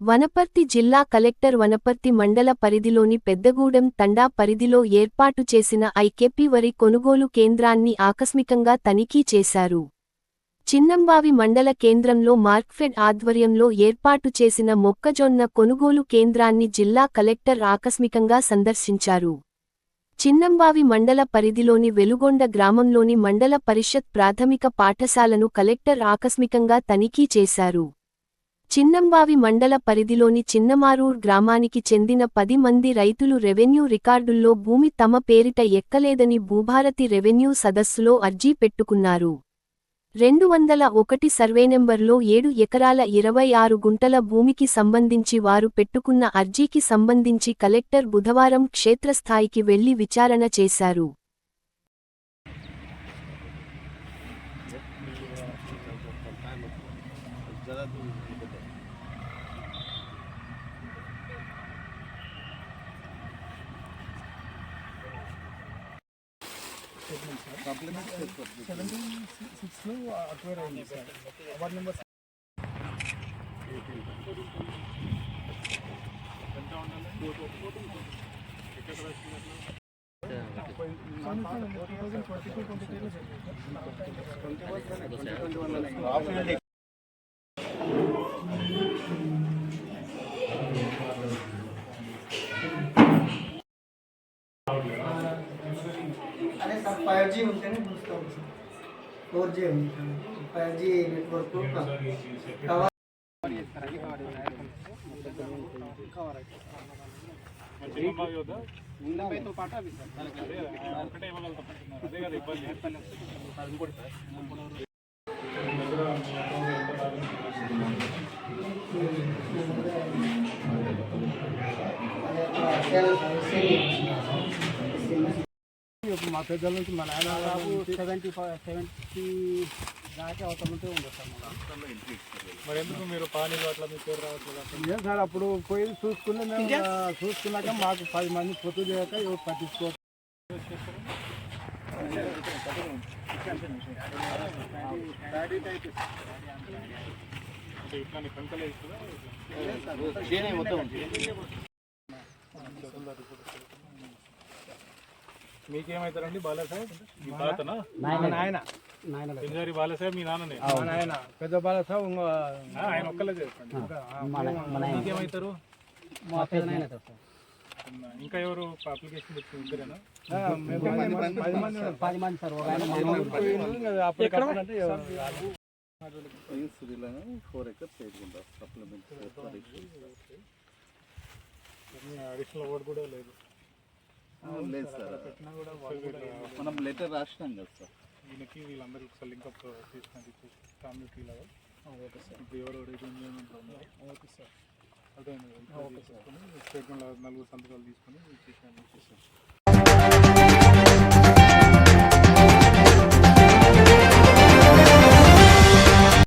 వనపర్తి జిల్లా కలెక్టర్ వనపర్తి మండల పరిధిలోని పెద్దగూడెం తండా పరిధిలో ఏర్పాటు చేసిన ఐకెపి వరి కొనుగోలు కేంద్రాన్ని ఆకస్మికంగా తనిఖీ చేశారు. చిన్నంబావి మండల కేంద్రంలో మార్క్ఫెడ్ ఆధ్వర్యంలో ఏర్పాటు చేసిన మొక్కజొన్న కొనుగోలు కేంద్రాన్ని జిల్లా కలెక్టర్ ఆకస్మికంగా సందర్శించారు. చిన్నంబావి మండల పరిధిలోని వెలుగొండ గ్రామంలోని మండల పరిషత్ ప్రాథమిక పాఠశాలను కలెక్టర్ ఆకస్మికంగా తనిఖీ చేశారు. చిన్నంబావి మండల పరిధిలోని చిన్నమారూర్ గ్రామానికి చెందిన పది మంది రైతులు రెవెన్యూ రికార్డుల్లో భూమి తమ పేరిట ఎక్కలేదని భూభారతి రెవెన్యూ సదస్సులో అర్జీ పెట్టుకున్నారు. రెండు వందల ఒకటి సర్వే నెంబర్లో ఏడు ఎకరాల ఇరవై ఆరు గుంటల భూమికి సంబంధించి వారు పెట్టుకున్న అర్జీకి సంబంధించి కలెక్టర్ బుధవారం క్షేత్రస్థాయికి వెళ్ళి విచారణ చేశారు. సిక్స్లో అక్వైర్ అయింది సార్ అవార్డ్ నెంబర్ అదే సార్ five G ఉంటేనే చూస్తాం సార్ ఫోర్ జీ ఉంది ఫైవ్ జీ నెట్వర్క్ కవర్ ముంబైతో పాటు అవి సార్ ఒకటే ఇవ్వగలుగుతాం అదే కదా ఇబ్బంది ఇంకోటి సార్ ఇప్పుడు మా పెద్దల నుంచి మా నాయన బాబు సెవెంటీ సెవెంటీ దాకా ఉంటే ఉండదు సార్ మరి ఎందుకు మీరు పానీ అట్లా మీ పేరు రావట్లేదు? ఏం సార్ అప్పుడు పోయి చూసుకుని మేము చూసుకున్నాక మాకు పది మంది పొత్తు చేయక ఎవరు పట్టించుకో మీకేమవుతారండి బాలాసాహెబ్ మీ తాతనా? నాయన. నాయన. పింజారి బాలాసాహెబ్ మీ నాన్ననే? నాయన. పెద్ద బాలాసాహెబ్ ఆయన ఒక్కలే చేస్తాడు. మీకేమవుతారు మా పెద్ద నాయన ఇంకా ఎవరు అప్లికేషన్ ఇద్దరేనా? పది మంది పది మంది సార్ ఒక ఆయన అప్పటికప్పుడు అంటే ఫోర్ ఎకర్స్ వేసుకుంటారు సప్లిమెంట్ అడిషనల్ ఓట్ కూడా లేదు. లేదు సార్ పెట్టినా కూడా వాళ్ళు కూడా మనం లెటర్ రాసినాం కదా సార్. ఈయనకి వీళ్ళందరికీ ఒకసారి లింకప్ తీసుకొని ఫ్యామిలీ లెవెల్ ఓకే సార్. ఇప్పుడు ఎవరు ఉన్నారో ఓకే సార్. అదే ఓకే సార్. స్టేట్మెంట్ నలుగురు సంతకాలు తీసుకొని ఇచ్చేసాను